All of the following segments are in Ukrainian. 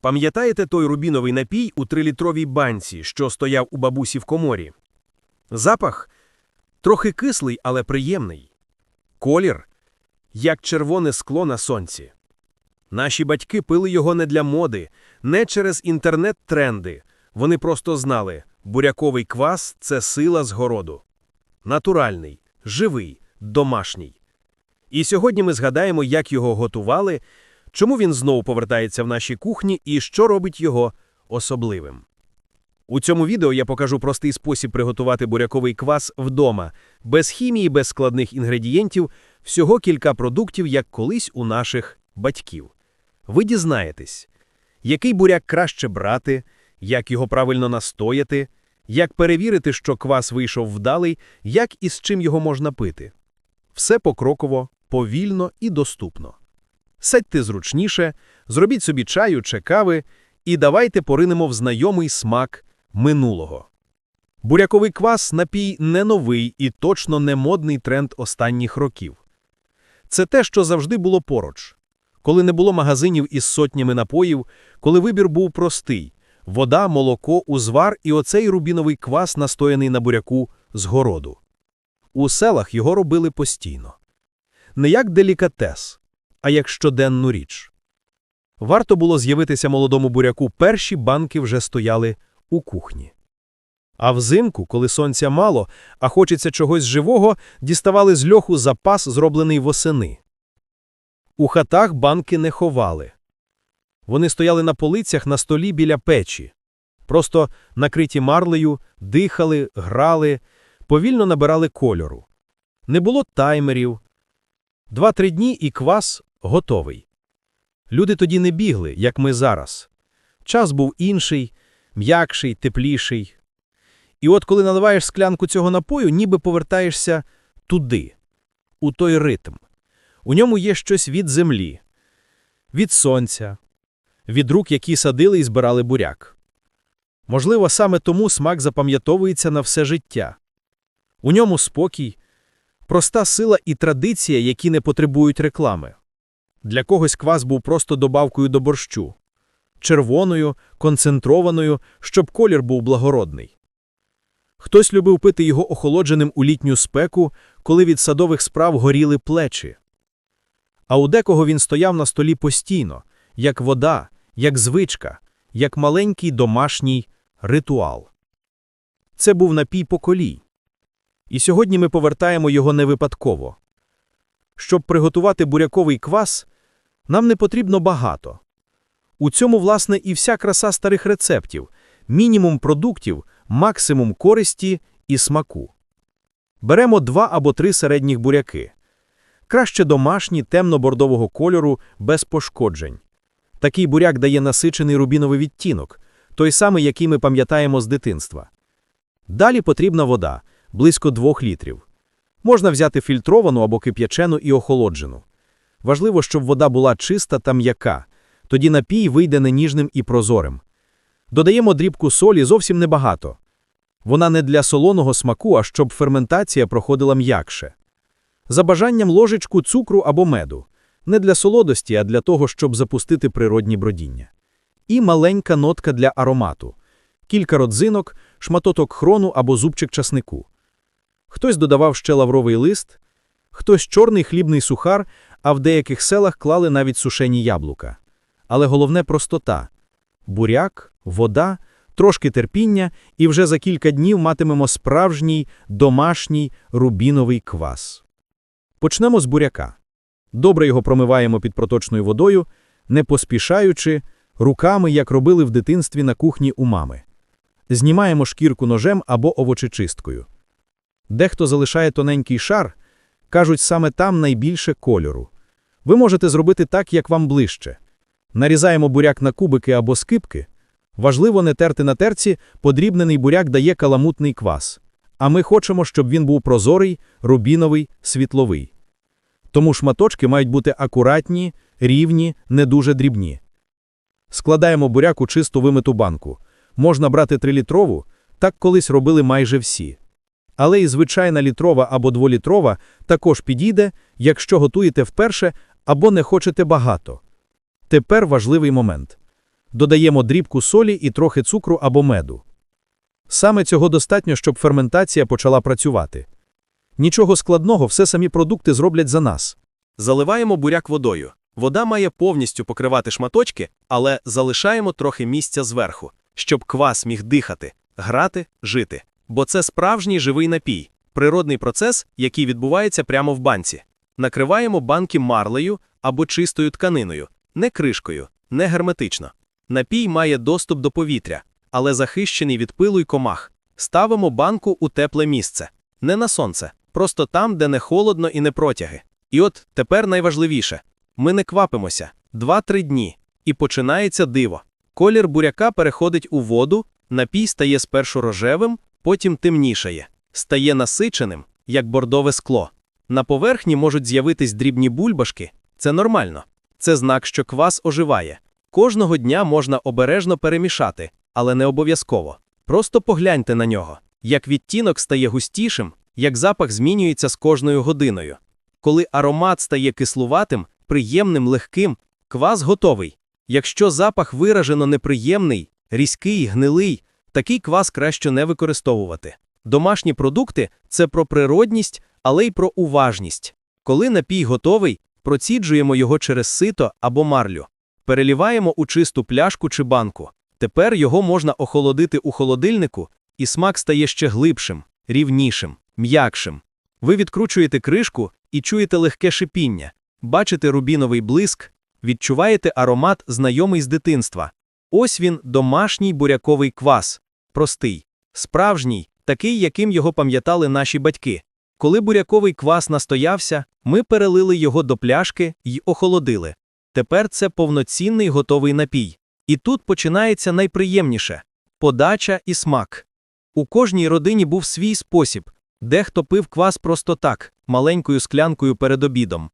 Пам'ятаєте той рубіновий напій у трилітровій банці, що стояв у бабусі в коморі? Запах трохи кислий, але приємний. Колір як червоне скло на сонці. Наші батьки пили його не для моди, не через інтернет-тренди. Вони просто знали, буряковий квас це сила з городу. Натуральний, живий, домашній. І сьогодні ми згадаємо, як його готували, чому він знову повертається в наші кухні і що робить його особливим. У цьому відео я покажу простий спосіб приготувати буряковий квас вдома, без хімії, без складних інгредієнтів, всього кілька продуктів, як колись у наших батьків. Ви дізнаєтесь, який буряк краще брати, як його правильно настояти, як перевірити, що квас вийшов вдалий, як і з чим його можна пити. Все покроково, повільно і доступно. Сядьте зручніше, зробіть собі чаю чи кави і давайте поринемо в знайомий смак минулого. Буряковий квас – напій не новий і точно не модний тренд останніх років. Це те, що завжди було поруч. Коли не було магазинів із сотнями напоїв, коли вибір був простий – вода, молоко, узвар і оцей рубіновий квас, настояний на буряку з городу. У селах його робили постійно. Не як делікатес, а як щоденну річ. Варто було з'явитися молодому буряку, перші банки вже стояли у кухні. А взимку, коли сонця мало, а хочеться чогось живого, діставали з льоху запас, зроблений восени. У хатах банки не ховали. Вони стояли на полицях на столі біля печі. Просто накриті марлею, дихали, грали, повільно набирали кольору. Не було таймерів. Два-три дні і квас готовий. Люди тоді не бігли, як ми зараз. Час був інший, м'якший, тепліший. І от коли наливаєш склянку цього напою, ніби повертаєшся туди, у той ритм. У ньому є щось від землі, від сонця, від рук, які садили і збирали буряк. Можливо, саме тому смак запам'ятовується на все життя. У ньому спокій, проста сила і традиція, які не потребують реклами. Для когось квас був просто добавкою до борщу, червоною, концентрованою, щоб колір був благородний. Хтось любив пити його охолодженим у літню спеку, коли від садових справ горіли плечі. А у декого він стояв на столі постійно, як вода, як звичка, як маленький домашній ритуал. Це був напій поколінь. І сьогодні ми повертаємо його не випадково. Щоб приготувати буряковий квас, нам не потрібно багато. У цьому, власне, і вся краса старих рецептів, мінімум продуктів, максимум користі і смаку. Беремо два або три середніх буряки. Краще домашні темно-бордового кольору без пошкоджень. Такий буряк дає насичений рубіновий відтінок, той самий, який ми пам'ятаємо з дитинства. Далі потрібна вода близько 2 літрів. Можна взяти фільтровану або кип'ячену і охолоджену. Важливо, щоб вода була чиста та м'яка, тоді напій вийде не ніжним і прозорим. Додаємо дрібку солі зовсім небагато. Вона не для солоного смаку, а щоб ферментація проходила м'якше. За бажанням ложечку цукру або меду. Не для солодості, а для того, щоб запустити природні бродіння. І маленька нотка для аромату. Кілька родзинок, шматоток хрону або зубчик часнику. Хтось додавав ще лавровий лист, хтось чорний хлібний сухар, а в деяких селах клали навіть сушені яблука. Але головне простота буряк, вода, трошки терпіння, і вже за кілька днів матимемо справжній домашній рубіновий квас. Почнемо з буряка. Добре його промиваємо під проточною водою, не поспішаючи, руками, як робили в дитинстві на кухні у мами. Знімаємо шкірку ножем або овочечисткою. Дехто залишає тоненький шар, кажуть, саме там найбільше кольору. Ви можете зробити так, як вам ближче. Нарізаємо буряк на кубики або скипки. Важливо не терти на терці, подрібнений буряк дає каламутний квас. А ми хочемо, щоб він був прозорий, рубіновий, світловий. Тому шматочки мають бути акуратні, рівні, не дуже дрібні. Складаємо буряк у чисту вимиту банку. Можна брати 3-літрову, так колись робили майже всі. Але і звичайна літрова або дволітрова також підійде, якщо готуєте вперше або не хочете багато. Тепер важливий момент. додаємо дрібку солі і трохи цукру або меду. Саме цього достатньо, щоб ферментація почала працювати. Нічого складного, все самі продукти зроблять за нас. Заливаємо буряк водою. Вода має повністю покривати шматочки, але залишаємо трохи місця зверху, щоб квас міг дихати, грати, жити. Бо це справжній живий напій, природний процес, який відбувається прямо в банці. Накриваємо банки марлею або чистою тканиною, не кришкою, не герметично. Напій має доступ до повітря, але захищений від пилу й комах. Ставимо банку у тепле місце, не на сонце, просто там, де не холодно і не протяги. І от тепер найважливіше ми не квапимося 2-3 дні, і починається диво. Колір буряка переходить у воду, напій стає спершу рожевим, потім темнішає, стає насиченим, як бордове скло. На поверхні можуть з'явитись дрібні бульбашки. Це нормально. Це знак, що квас оживає. Кожного дня можна обережно перемішати, але не обов'язково. Просто погляньте на нього. Як відтінок стає густішим, як запах змінюється з кожною годиною. Коли аромат стає кислуватим, приємним, легким, квас готовий. Якщо запах виражено неприємний, різкий, гнилий, такий квас краще не використовувати. Домашні продукти це про природність, але й про уважність. Коли напій готовий, проціджуємо його через сито або марлю. Переліваємо у чисту пляшку чи банку. Тепер його можна охолодити у холодильнику, і смак стає ще глибшим, рівнішим, м'якшим. Ви відкручуєте кришку і чуєте легке шипіння, бачите рубіновий блиск, відчуваєте аромат, знайомий з дитинства. Ось він, домашній буряковий квас. Простий, справжній, такий, яким його пам'ятали наші батьки. Коли буряковий квас настоявся, ми перелили його до пляшки й охолодили. Тепер це повноцінний готовий напій. І тут починається найприємніше подача і смак. У кожній родині був свій спосіб. Дехто пив квас просто так, маленькою склянкою перед обідом.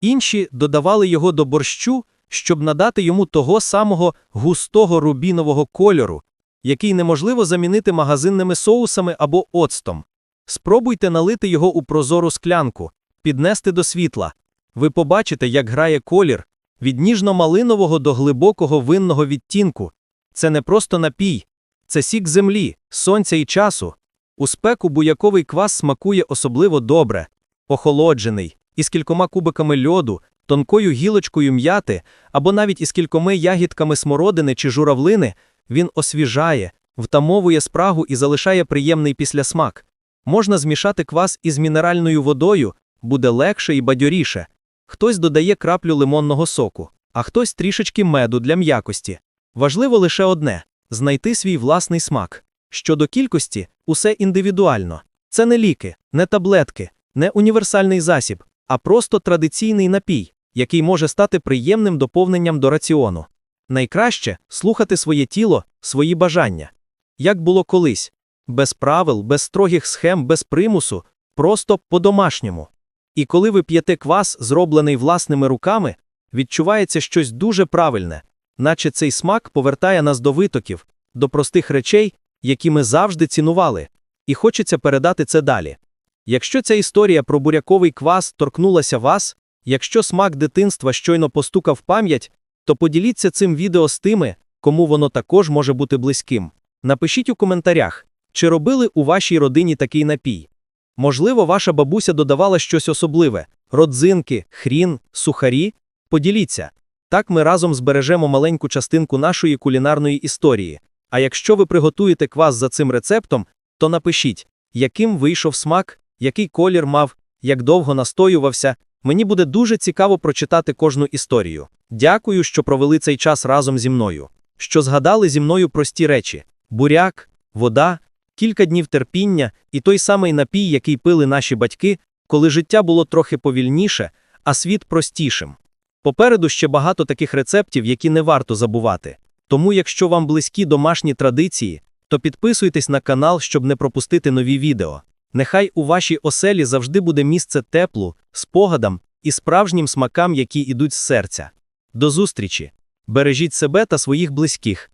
Інші додавали його до борщу, щоб надати йому того самого густого рубінового кольору, який неможливо замінити магазинними соусами або оцтом. Спробуйте налити його у прозору склянку, піднести до світла. Ви побачите, як грає колір від ніжно-малинового до глибокого винного відтінку. Це не просто напій, це сік землі, сонця і часу. У спеку буяковий квас смакує особливо добре, охолоджений, із кількома кубиками льоду, тонкою гілочкою м'яти або навіть із кількома ягідками смородини чи журавлини, він освіжає, втамовує спрагу і залишає приємний післясмак. Можна змішати квас із мінеральною водою, буде легше і бадьоріше. Хтось додає краплю лимонного соку, а хтось трішечки меду для м'якості. Важливо лише одне знайти свій власний смак. Щодо кількості, усе індивідуально. Це не ліки, не таблетки, не універсальний засіб, а просто традиційний напій, який може стати приємним доповненням до раціону. Найкраще слухати своє тіло, свої бажання. Як було колись, без правил, без строгих схем, без примусу, просто по-домашньому. І коли ви п'єте квас, зроблений власними руками, відчувається щось дуже правильне, наче цей смак повертає нас до витоків, до простих речей, які ми завжди цінували, і хочеться передати це далі. Якщо ця історія про буряковий квас торкнулася вас, якщо смак дитинства щойно постукав пам'ять, то поділіться цим відео з тими, кому воно також може бути близьким. Напишіть у коментарях, чи робили у вашій родині такий напій. Можливо, ваша бабуся додавала щось особливе родзинки, хрін, сухарі. Поділіться. Так ми разом збережемо маленьку частинку нашої кулінарної історії. А якщо ви приготуєте квас за цим рецептом, то напишіть, яким вийшов смак, який колір мав, як довго настоювався. Мені буде дуже цікаво прочитати кожну історію. Дякую, що провели цей час разом зі мною. Що згадали зі мною прості речі: буряк, вода, кілька днів терпіння і той самий напій, який пили наші батьки, коли життя було трохи повільніше, а світ простішим. Попереду ще багато таких рецептів, які не варто забувати. Тому, якщо вам близькі домашні традиції, то підписуйтесь на канал, щоб не пропустити нові відео. Нехай у вашій оселі завжди буде місце теплу, спогадам і справжнім смакам, які йдуть з серця. До зустрічі! Бережіть себе та своїх близьких.